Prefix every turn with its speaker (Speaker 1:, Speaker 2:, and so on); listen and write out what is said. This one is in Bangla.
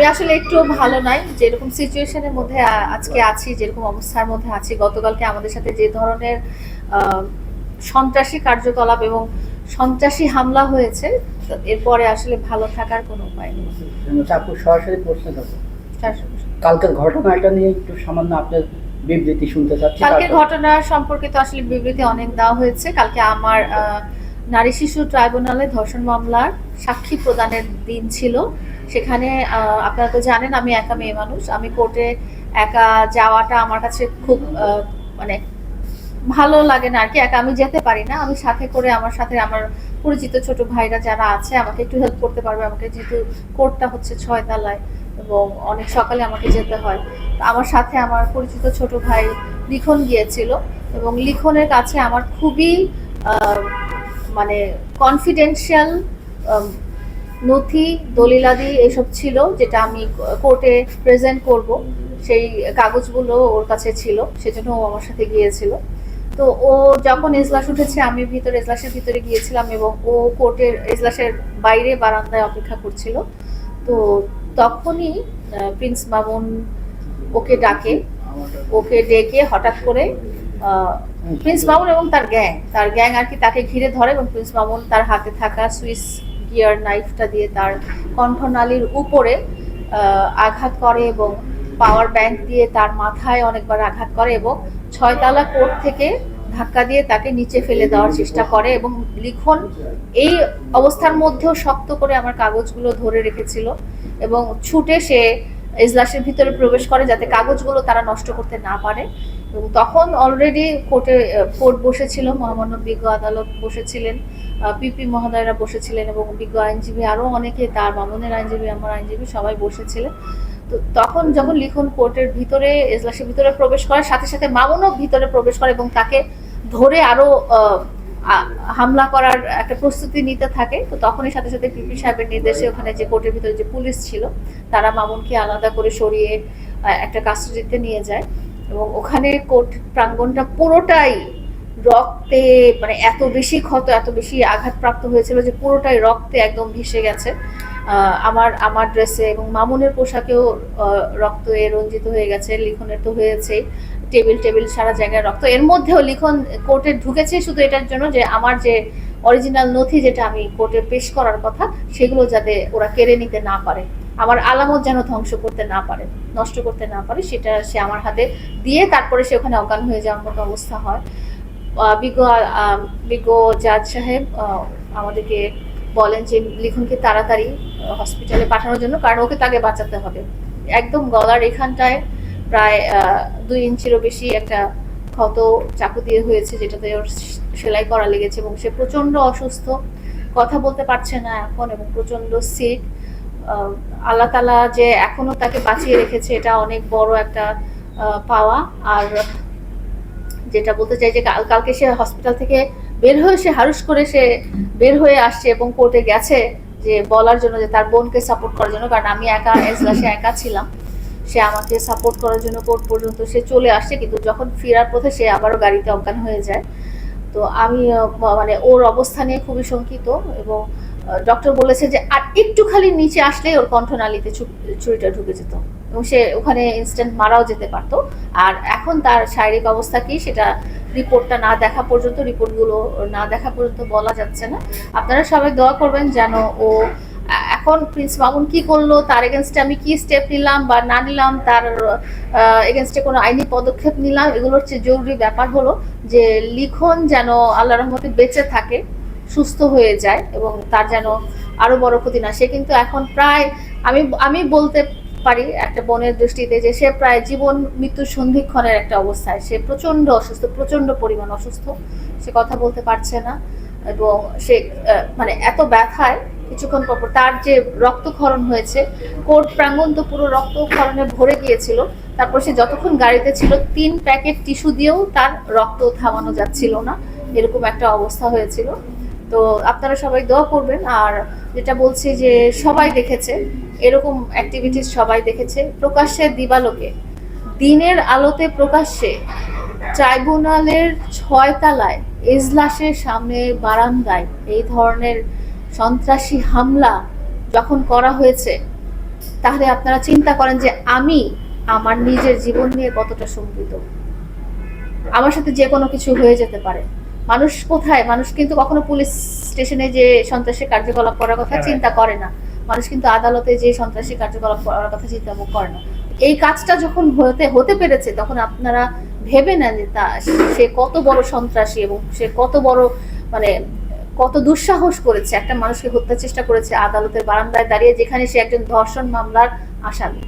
Speaker 1: আমি আসলে একটু ভালো নাই যেরকম সিচুয়েশনের মধ্যে আজকে আছি যেরকম অবস্থার মধ্যে আছি গতকালকে আমাদের সাথে যে ধরনের সন্ত্রাসী কার্যকলাপ এবং সন্ত্রাসী হামলা হয়েছে এরপরে আসলে ভালো থাকার কোনো উপায় নেই।
Speaker 2: চাকু সরাসরি প্রশ্ন
Speaker 1: তার-
Speaker 2: কালকের ঘটনাটা নিয়ে একটু সামান্য আপনার বিবৃতি শুনতে চাচ্ছি।
Speaker 1: কালকে ঘটনা সম্পর্কে তো আসলে বিবৃতি অনেক দেওয়া হয়েছে। কালকে আমার নারী শিশু ট্রাইব্যুনালে ধর্ষণ মামলার সাক্ষী প্রদানের দিন ছিল। সেখানে আপনারা তো জানেন আমি একা মেয়ে মানুষ। আমি কোর্টে একা যাওয়াটা আমার কাছে খুব মানে ভালো লাগে না আর কি একা আমি যেতে পারি না। আমি সাথে করে আমার সাথে আমার পরিচিত ছোট ভাইরা যারা আছে, আমাকে একটু হেল্প করতে পারবে। আমাকে যেহেতু কোর্টটা হচ্ছে ছয় তলায় এবং অনেক সকালে আমাকে যেতে হয়। আমার সাথে আমার পরিচিত ছোট ভাই লিখন গিয়েছিল এবং লিখনের কাছে আমার খুবই মানে কনফিডেন্সিয়াল নথি, দলিলাদি এসব ছিল যেটা আমি কোর্টে প্রেজেন্ট করব। সেই কাগজগুলো ওর কাছে ছিল, সেজন্য ও আমার সাথে গিয়েছিল। তো ও যখন এজলাস উঠেছে, আমি ভিতরে, এজলাসের ভিতরে গিয়েছিলাম এবং ও কোর্টের, এজলাসের বাইরে বারান্দায় অপেক্ষা করছিল। তো তখনই প্রিন্স মামুন ওকে ডাকে। ওকে ডেকে হঠাৎ করে প্রিন্স মামুন এবং তার গ্যাং তার গ্যাং আর কি তাকে ঘিরে ধরে এবং প্রিন্স মামুন তার হাতে থাকা সুইস গিয়ার নাইফটা দিয়ে তার কণ্ঠনালীর উপরে আঘাত করে এবং পাওয়ার ব্যাংক দিয়ে তার মাথায় অনেকবার আঘাত করে এবং ছয়তলা কোর্ট থেকে ধাক্কা দিয়ে তাকে নিচে ফেলে দেওয়ার চেষ্টা করে এবং লিখন এই অবস্থার মধ্যেও শক্ত করে আমার কাগজগুলো ধরে রেখেছিল এবং ছুটে সে এজলাসের ভিতরে প্রবেশ করে যাতে কাগজগুলো তারা নষ্ট করতে না পারে। এবং তখন অলরেডি কোর্টে কোর্ট বসেছিল মহামান্য বিজ্ঞ আদালত বসেছিলেন পিপি মহোদয়রা বসেছিলেন এবং বিজ্ঞ আইনজীবী আরও অনেকে তার মামুনের আইনজীবী আমার আইনজীবী সবাই বসেছিলেন। তো তখন যখন লিখন কোর্টের ভিতরে এজলাসের ভিতরে প্রবেশ করে সাথে সাথে মামুনও ভিতরে প্রবেশ করে এবং তাকে ধরে আরও আহ, হামলা করার একটা প্রস্তুতি নিতে থাকে। তো তখনই সাথে সাথে পিপি সাহেবের নির্দেশে ওখানে যে কোর্টের ভিতরে যে পুলিশ ছিল তারা মামুনকে আলাদা করে সরিয়ে একটা কাস্টডিতে নিয়ে যায়। এবং ওখানে কোর্ট প্রাঙ্গণটা পুরোটাই রক্তে মানে এত বেশি ক্ষত, এত বেশি আঘাতপ্রাপ্ত হয়েছিল যে পুরোটাই রক্তে একদম ভেসে গেছে। আমার আমার ড্রেসে এবং মামুনের পোশাকেও রক্ত এ রঞ্জিত হয়ে গেছে, লিখনের তো হয়েছেই। টেবিল টেবিল সারা জায়গায় রক্ত। এর মধ্যেও লিখন কোর্টে ঢুকেছে শুধু এটার জন্য যে আমার যে অরিজিনাল নথি যেটা আমি কোর্টে পেশ করার কথা, সেগুলো যাতে ওরা কেড়ে নিতে না পারে। আমার আলামত যেন ধ্বংস করতে না পারে, নষ্ট করতে না পারে, সেটা সে আমার হাতে দিয়ে তারপরে সে ওখানে অজ্ঞান হয়ে যাওয়ার মতো অবস্থা হয়। বিজ্ঞ বিজ্ঞ জাজ সাহেব আমাদেরকে বলেন যে লিখনকে তাড়াতাড়ি হসপিটালে পাঠানোর জন্য, কারণ ওকে তাকে বাঁচাতে হবে। একদম গলার এখানটায় প্রায় দুই ইঞ্চিরও বেশি একটা ক্ষত চাকু দিয়ে হয়েছে, যেটাতে ওর সেলাই করা লেগেছে, এবং সে প্রচণ্ড অসুস্থ, কথা বলতে পারছে না এখন, এবং প্রচণ্ড সিক আল্লাহ তালা যে এখনও তাকে বাঁচিয়ে রেখেছে, এটা অনেক বড় একটা পাওয়া। আর যেটা বলতে চাই যে, কাল, কালকে সে হসপিটাল থেকে বের হয়ে সে হারুস করে সে বের হয়ে আসছে এবং কোর্টে গেছে যে বলার জন্য যে তার বোনকে সাপোর্ট করার জন্য। কারণ আমি একা এজলাসে একা ছিলাম। সে আমাকে সাপোর্ট করার জন্য কোর্ট পর্যন্ত সে চলে আসছে, কিন্তু যখন ফেরার পথে সে আবারও গাড়িতে অজ্ঞান হয়ে যায়। তো আমি মানে ওর অবস্থা নিয়ে খুবই শঙ্কিত এবং ডক্টর বলেছে যে আর একটু খালি নিচে আসলেই ওর কণ্ঠনালীতে ছুরিটা ঢুকে যেত। এবং সে ওখানে ইনস্ট্যান্ট মারাও যেতে পারতো। আর এখন তার শারীরিক অবস্থা কি সেটা রিপোর্টটা না দেখা পর্যন্ত রিপোর্টগুলো না দেখা পর্যন্ত বলা যাচ্ছে না। আপনারা সবাই দোয়া করবেন যেন ও এখন প্রিন্স মামুন কি করল, তার এগেনস্টে আমি কি স্টেপ নিলাম বা না নিলাম, তার এগেনস্টে কোনো আইনি পদক্ষেপ নিলাম, এগুলোর চেয়ে জরুরি ব্যাপার হলো যে লিখন যেন আল্লাহ রহমতে বেঁচে থাকে। সুস্থ হয়ে যায় এবং তার যেন আরও বড় ক্ষতি না সে কিন্তু এখন প্রায়, আমি আমি বলতে পারি একটা বোনের দৃষ্টিতে যে সে প্রায় জীবন মৃত্যুর সন্ধিক্ষণের একটা অবস্থায়। সে প্রচণ্ড অসুস্থ প্রচণ্ড পরিমাণ অসুস্থ। সে কথা বলতে পারছে না এবং সে মানে এত ব্যথায় কিছুক্ষণ পর পর তার যে রক্তক্ষরণ হয়েছে কোর্ট প্রাঙ্গণ তো পুরো রক্তক্ষরণে ভরে গিয়েছিল। তারপর সে যতক্ষণ গাড়িতে ছিল, তিন প্যাকেট টিস্যু দিয়েও তার রক্ত থামানো যাচ্ছিল না। এরকম একটা অবস্থা হয়েছিল। তো আপনারা সবাই দোয়া করবেন। আর যেটা বলছি যে সবাই দেখেছে, এরকম অ্যাক্টিভিটিস সবাই দেখেছে। প্রকাশ্যে দিবালোকে, দিনের আলোতে প্রকাশ্যে ট্রাইব্যুনালের ছয় তলায় এজলাসের সামনে বারান্দায় এই ধরনের সন্ত্রাসী হামলা যখন করা হয়েছে, তাহলে আপনারা চিন্তা করেন যে আমি আমার নিজের জীবন নিয়ে কতটা শঙ্কিত। আমার সাথে যে কোনো কিছু হয়ে যেতে পারে। মানুষ কোথায়? মানুষ কিন্তু কখনো পুলিশ স্টেশনে যে সন্ত্রাসী কার্যকলাপ করার কথা
Speaker 3: হ্যাঁ।
Speaker 1: চিন্তা করে না। মানুষ কিন্তু আদালতে যে সন্ত্রাসী কার্যকলাপ করার কথা চিন্তা করে না। এই কাজটা যখন হতে হতে পেরেছে তখন আপনারা ভেবে নেন যে তা সে কত বড় সন্ত্রাসী এবং সে কত বড় মানে কত দুঃসাহস করেছে। একটা মানুষকে হত্যার চেষ্টা করেছে আদালতের বারান্দায় দাঁড়িয়ে যেখানে সে একজন ধর্ষণ মামলার আসামি।